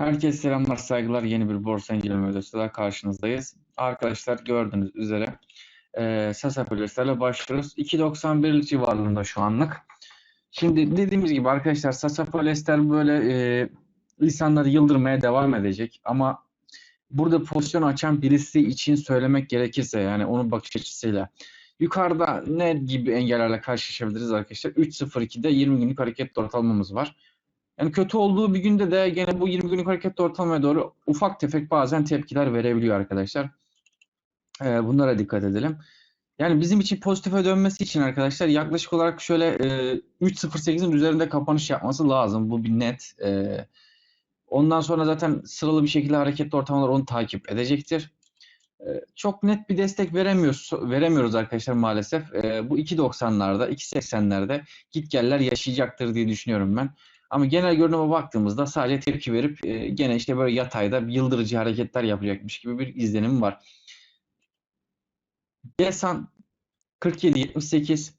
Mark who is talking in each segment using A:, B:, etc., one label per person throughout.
A: Herkese selamlar, saygılar. Yeni bir borsa inceleme videosuyla karşınızdayız. Arkadaşlar gördüğünüz üzere e, Sasa Polyesler'le başlıyoruz. 2.91 civarında şu anlık. Şimdi dediğimiz gibi arkadaşlar Sasa böyle e, insanları yıldırmaya devam edecek. Ama burada pozisyon açan birisi için söylemek gerekirse yani onun bakış açısıyla yukarıda ne gibi engellerle karşılaşabiliriz arkadaşlar? 3.02'de 20 günlük hareket ortalamamız var. Yani kötü olduğu bir günde de gene bu 20 günlük hareket ortalamaya doğru ufak tefek bazen tepkiler verebiliyor arkadaşlar. Ee, bunlara dikkat edelim. Yani bizim için pozitife dönmesi için arkadaşlar yaklaşık olarak şöyle e, 3.08'in üzerinde kapanış yapması lazım. Bu bir net. E, ondan sonra zaten sıralı bir şekilde hareketli ortamlar onu takip edecektir. E, çok net bir destek veremiyoruz, veremiyoruz arkadaşlar maalesef. E, bu 2.90'larda, 2.80'lerde gitgeller yaşayacaktır diye düşünüyorum ben. Ama genel görünüme baktığımızda sadece tepki verip e, gene işte böyle yatayda yıldırıcı hareketler yapacakmış gibi bir izlenim var. Gesan 47-78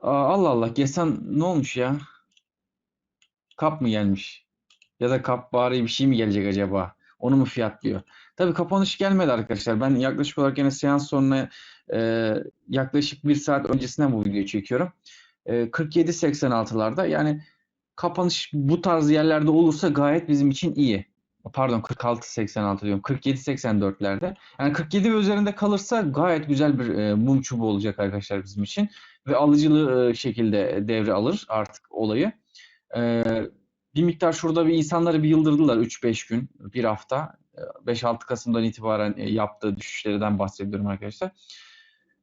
A: Allah Allah Gesan ne olmuş ya? Kap mı gelmiş? Ya da kap bari bir şey mi gelecek acaba? Onu mu fiyatlıyor? Tabii kapanış gelmedi arkadaşlar. Ben yaklaşık olarak yine seans sonuna e, yaklaşık bir saat öncesinden bu videoyu çekiyorum. E, 47-86'larda yani kapanış bu tarz yerlerde olursa gayet bizim için iyi. Pardon 46-86 diyorum. 47-84'lerde. Yani 47 ve üzerinde kalırsa gayet güzel bir e, mum çubuğu olacak arkadaşlar bizim için. Ve alıcılı e, şekilde devre alır artık olayı. E, bir miktar şurada bir insanları bir yıldırdılar 3-5 gün, bir hafta. 5-6 Kasım'dan itibaren e, yaptığı düşüşlerden bahsediyorum arkadaşlar.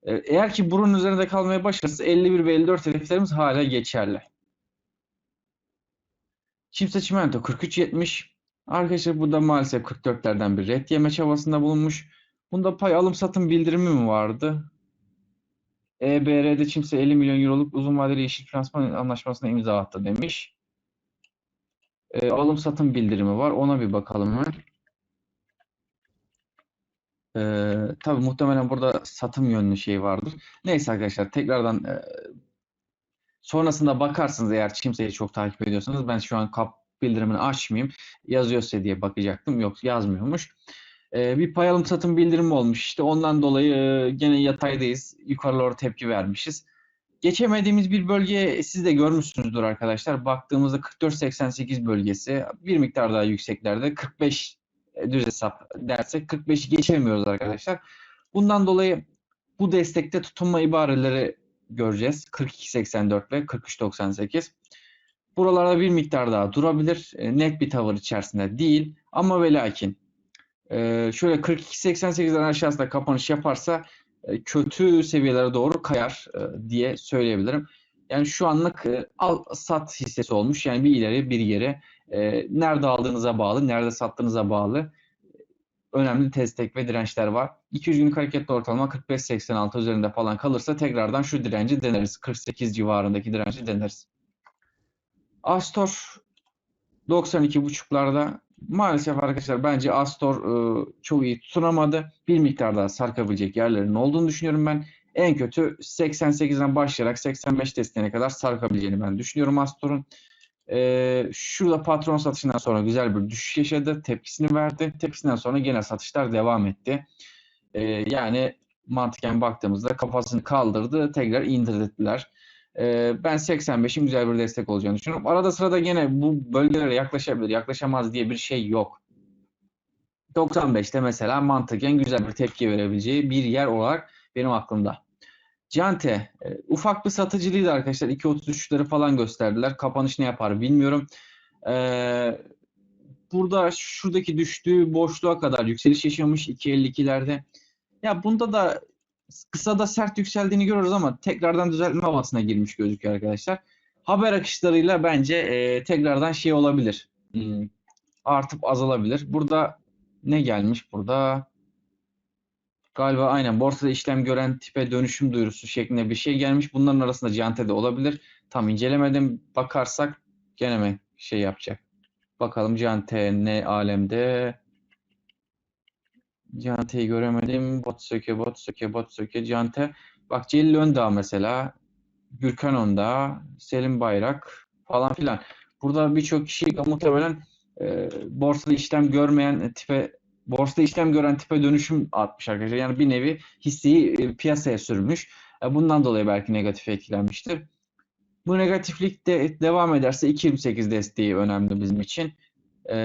A: E, eğer ki burun üzerinde kalmaya başlarsa 51 ve 54 hedeflerimiz hala geçerli. Kimse Çimento 43.70. Arkadaşlar bu da maalesef 44'lerden bir red yeme çabasında bulunmuş. Bunda pay alım satım bildirimi mi vardı? EBR'de Çimse 50 milyon euroluk uzun vadeli yeşil finansman anlaşmasına imza attı demiş. E, alım satım bildirimi var. Ona bir bakalım. E, tabii muhtemelen burada satım yönlü şey vardır. Neyse arkadaşlar tekrardan e, Sonrasında bakarsınız eğer kimseyi çok takip ediyorsanız ben şu an kap bildirimini açmayayım. Yazıyorsa diye bakacaktım. Yok yazmıyormuş. Ee, bir pay alım satım bildirimi olmuş. İşte ondan dolayı e, gene yataydayız. Yukarı doğru tepki vermişiz. Geçemediğimiz bir bölge siz de görmüşsünüzdür arkadaşlar. Baktığımızda 44.88 bölgesi bir miktar daha yükseklerde 45 e, düz hesap dersek 45'i geçemiyoruz arkadaşlar. Bundan dolayı bu destekte tutunma ibareleri göreceğiz. 42.84 ve 43.98. Buralarda bir miktar daha durabilir. E, net bir tavır içerisinde değil. Ama ve lakin e, şöyle 42.88'den aşağısında kapanış yaparsa e, kötü seviyelere doğru kayar diye söyleyebilirim. Yani şu anlık al sat hissesi olmuş. Yani bir ileri bir geri. Nerede aldığınıza bağlı, nerede sattığınıza bağlı önemli destek ve dirençler var. 200 günlük hareketli ortalama 45-86 üzerinde falan kalırsa tekrardan şu direnci deneriz. 48 civarındaki direnci deneriz. Astor 92.5'larda maalesef arkadaşlar bence Astor e, çok iyi tutunamadı. Bir miktar daha sarkabilecek yerlerin olduğunu düşünüyorum ben. En kötü 88'den başlayarak 85 desteğine kadar sarkabileceğini ben düşünüyorum Astor'un. Ee, şurada patron satışından sonra güzel bir düşüş yaşadı. Tepkisini verdi. Tepkisinden sonra gene satışlar devam etti. Ee, yani mantıken baktığımızda kafasını kaldırdı. Tekrar indirdiler. Ee, ben 85'in güzel bir destek olacağını düşünüyorum. Arada sırada gene bu bölgelere yaklaşabilir, yaklaşamaz diye bir şey yok. 95'te mesela mantıken güzel bir tepki verebileceği bir yer olarak benim aklımda. Cante e, ufak bir satıcılıydı arkadaşlar. 2.33'leri falan gösterdiler. Kapanış ne yapar bilmiyorum. E, burada şuradaki düştüğü boşluğa kadar yükseliş yaşamış 2.52'lerde. Ya bunda da kısa da sert yükseldiğini görüyoruz ama tekrardan düzeltme havasına girmiş gözüküyor arkadaşlar. Haber akışlarıyla bence e, tekrardan şey olabilir. Hmm, artıp azalabilir. Burada ne gelmiş burada? Galiba aynen borsada işlem gören tipe dönüşüm duyurusu şeklinde bir şey gelmiş. Bunların arasında Ciante de olabilir. Tam incelemedim. Bakarsak gene mi şey yapacak? Bakalım Ciante ne alemde? Ciante'yi göremedim. Botsöke, Botsöke, Botsöke, Ciante. Bak Celil Öndağ mesela. Gürkan Öndağ, Selim Bayrak falan filan. Burada birçok kişi muhtemelen e, borsada işlem görmeyen tipe borsada işlem gören tipe dönüşüm atmış arkadaşlar. Yani bir nevi hisseyi e, piyasaya sürmüş. E, bundan dolayı belki negatif etkilenmiştir. Bu negatiflik de devam ederse 2.28 desteği önemli bizim için. E,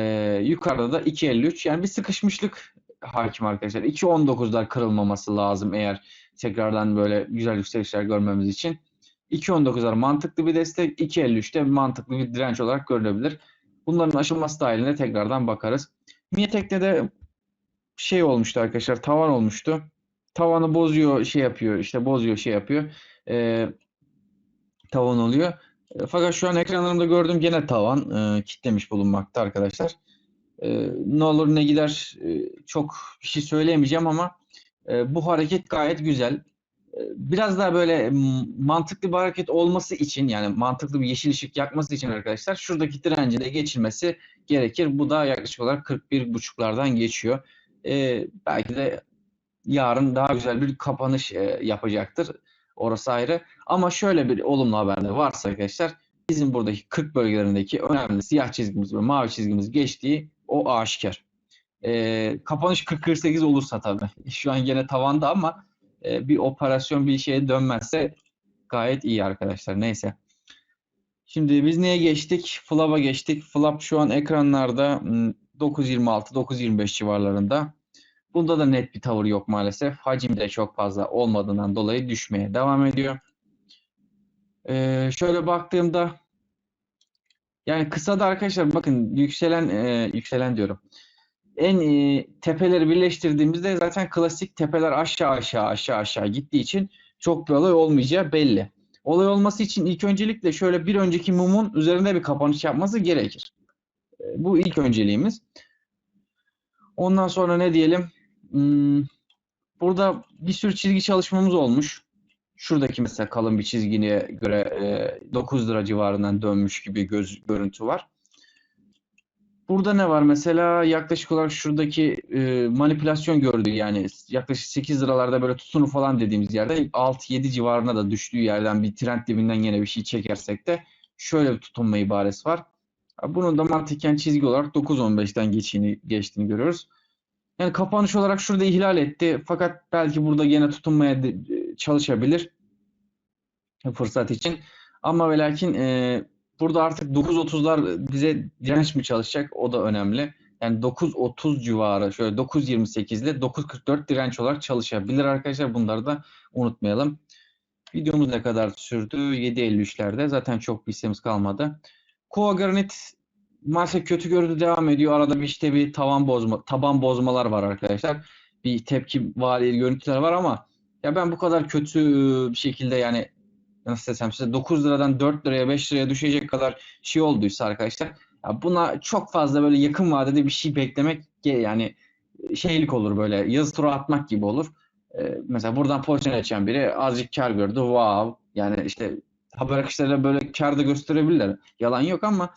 A: yukarıda da 2.53 yani bir sıkışmışlık hakim arkadaşlar. 2.19'lar kırılmaması lazım eğer tekrardan böyle güzel yükselişler görmemiz için. 2.19'lar mantıklı bir destek, 2.53'te mantıklı bir direnç olarak görülebilir. Bunların aşılması dahilinde tekrardan bakarız. Miyetek'te de şey olmuştu arkadaşlar, tavan olmuştu. Tavanı bozuyor, şey yapıyor, işte bozuyor, şey yapıyor. Ee, tavan oluyor. E, Fakat şu an ekranlarımda gördüğüm gene tavan e, kitlemiş bulunmakta arkadaşlar. E, ne olur ne gider e, çok bir şey söyleyemeyeceğim ama e, bu hareket gayet güzel. E, biraz daha böyle mantıklı bir hareket olması için yani mantıklı bir yeşil ışık yakması için arkadaşlar şuradaki direnci de geçilmesi gerekir. Bu da yaklaşık olarak 41.5'lardan geçiyor. E, belki de yarın daha güzel bir kapanış e, yapacaktır. Orası ayrı. Ama şöyle bir olumlu haber de varsa arkadaşlar bizim buradaki 40 bölgelerindeki önemli siyah çizgimiz ve mavi çizgimiz geçtiği o aşikar. E, kapanış 40-48 olursa tabii. Şu an gene tavanda ama e, bir operasyon bir şeye dönmezse gayet iyi arkadaşlar. Neyse. Şimdi biz neye geçtik? Flap'a geçtik. Flap şu an ekranlarda 9.26-9.25 civarlarında. Bunda da net bir tavır yok maalesef. Hacim de çok fazla olmadığından dolayı düşmeye devam ediyor. Ee, şöyle baktığımda yani kısada arkadaşlar bakın yükselen e, yükselen diyorum. En e, tepeleri birleştirdiğimizde zaten klasik tepeler aşağı aşağı aşağı aşağı gittiği için çok bir olay olmayacağı belli. Olay olması için ilk öncelikle şöyle bir önceki mumun üzerinde bir kapanış yapması gerekir. Bu ilk önceliğimiz. Ondan sonra ne diyelim? Hmm, burada bir sürü çizgi çalışmamız olmuş. Şuradaki mesela kalın bir çizgiye göre e, 9 lira civarından dönmüş gibi göz görüntü var. Burada ne var mesela yaklaşık olarak şuradaki e, manipülasyon gördüğü yani yaklaşık 8 liralarda böyle tutunu falan dediğimiz yerde 6-7 civarına da düştüğü yerden bir trend dibinden yine bir şey çekersek de şöyle bir tutunma ibaresi var. Bunun da mantıken çizgi olarak 9.15'ten geçtiğini, geçtiğini görüyoruz. Yani kapanış olarak şurada ihlal etti. Fakat belki burada gene tutunmaya de- çalışabilir fırsat için. Ama ve lakin e, burada artık 9.30'lar bize direnç mi çalışacak? O da önemli. Yani 9.30 civarı şöyle 9.28 ile 9.44 direnç olarak çalışabilir arkadaşlar. Bunları da unutmayalım. Videomuz ne kadar sürdü? 7.53'lerde. Zaten çok bir hissemiz kalmadı. Koa Granit maalesef kötü görüntü devam ediyor. Arada bir işte bir tavan bozma, taban bozmalar var arkadaşlar. Bir tepki vari görüntüler var ama ya ben bu kadar kötü bir şekilde yani nasıl desem size 9 liradan 4 liraya 5 liraya düşecek kadar şey olduysa arkadaşlar ya buna çok fazla böyle yakın vadede bir şey beklemek yani şeylik olur böyle yazı tura atmak gibi olur. Ee, mesela buradan pozisyon açan biri azıcık kar gördü. Wow. Yani işte haber akışlarıyla böyle kar da gösterebilirler. Yalan yok ama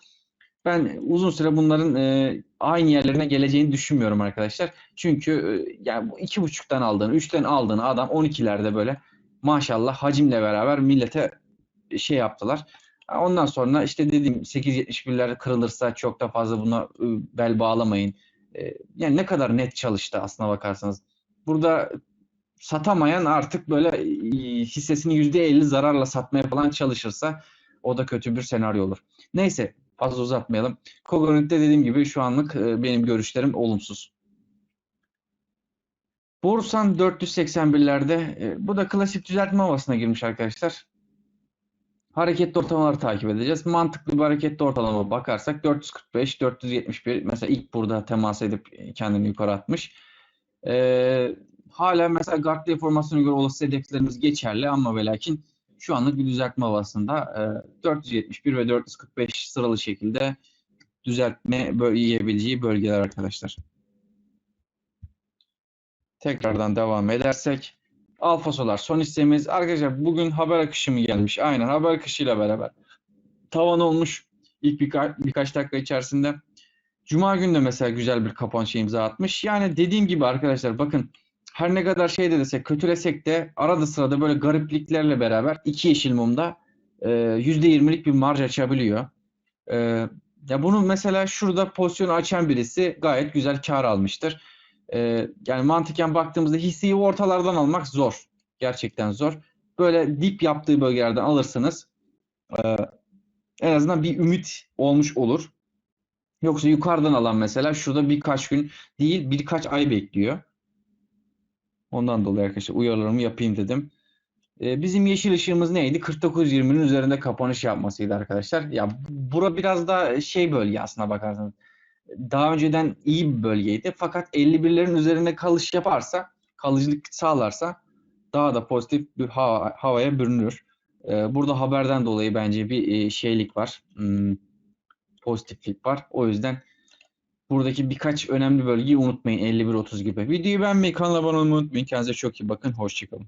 A: ben uzun süre bunların e, aynı yerlerine geleceğini düşünmüyorum arkadaşlar. Çünkü e, yani iki buçuktan aldığını, üçten aldığını adam 12'lerde böyle maşallah hacimle beraber millete şey yaptılar. Ondan sonra işte dediğim 8.71'ler kırılırsa çok da fazla buna e, bel bağlamayın. E, yani ne kadar net çalıştı aslına bakarsanız. Burada satamayan artık böyle e, hissesini %50 zararla satmaya falan çalışırsa o da kötü bir senaryo olur. Neyse fazla uzatmayalım. Kognitive dediğim gibi şu anlık e, benim görüşlerim olumsuz. Borsan 481'lerde e, bu da klasik düzeltme havasına girmiş arkadaşlar. Hareketli ortalamaları takip edeceğiz. Mantıklı bir hareketli ortalama bakarsak 445, 471 mesela ilk burada temas edip kendini yukarı atmış. Ee, hala mesela Gartner formasyona göre olası hedeflerimiz geçerli ama ve lakin şu anlık bir düzeltme havasında e, 471 ve 445 sıralı şekilde düzeltme böyle yiyebileceği bölgeler arkadaşlar. Tekrardan devam edersek. Alfa Solar son hissemiz. Arkadaşlar bugün haber akışı mı gelmiş? Aynen haber akışıyla beraber. Tavan olmuş ilk birka birkaç dakika içerisinde. Cuma günü de mesela güzel bir kapanışa imza atmış. Yani dediğim gibi arkadaşlar bakın her ne kadar şey de desek kötülesek de arada sırada böyle garipliklerle beraber iki yeşil mumda e, %20'lik bir marj açabiliyor. E, Ya bunu mesela şurada pozisyonu açan birisi gayet güzel kar almıştır. Ee, yani mantıken baktığımızda hisseyi ortalardan almak zor. Gerçekten zor. Böyle dip yaptığı bölgelerden alırsınız. Ee, en azından bir ümit olmuş olur. Yoksa yukarıdan alan mesela şurada birkaç gün değil birkaç ay bekliyor. Ondan dolayı arkadaşlar uyarılarımı yapayım dedim. Ee, bizim yeşil ışığımız neydi? 49.20'nin üzerinde kapanış yapmasıydı arkadaşlar. Ya bura biraz da şey bölge aslına bakarsanız. Daha önceden iyi bir bölgeydi. Fakat 51'lerin üzerinde kalış yaparsa, kalıcılık sağlarsa daha da pozitif bir hava, havaya bürünür. Ee, burada haberden dolayı bence bir e, şeylik var. Hmm, pozitiflik var. O yüzden buradaki birkaç önemli bölgeyi unutmayın. 51-30 gibi. Videoyu beğenmeyi, kanala abone olmayı unutmayın. Kendinize çok iyi bakın. Hoşçakalın.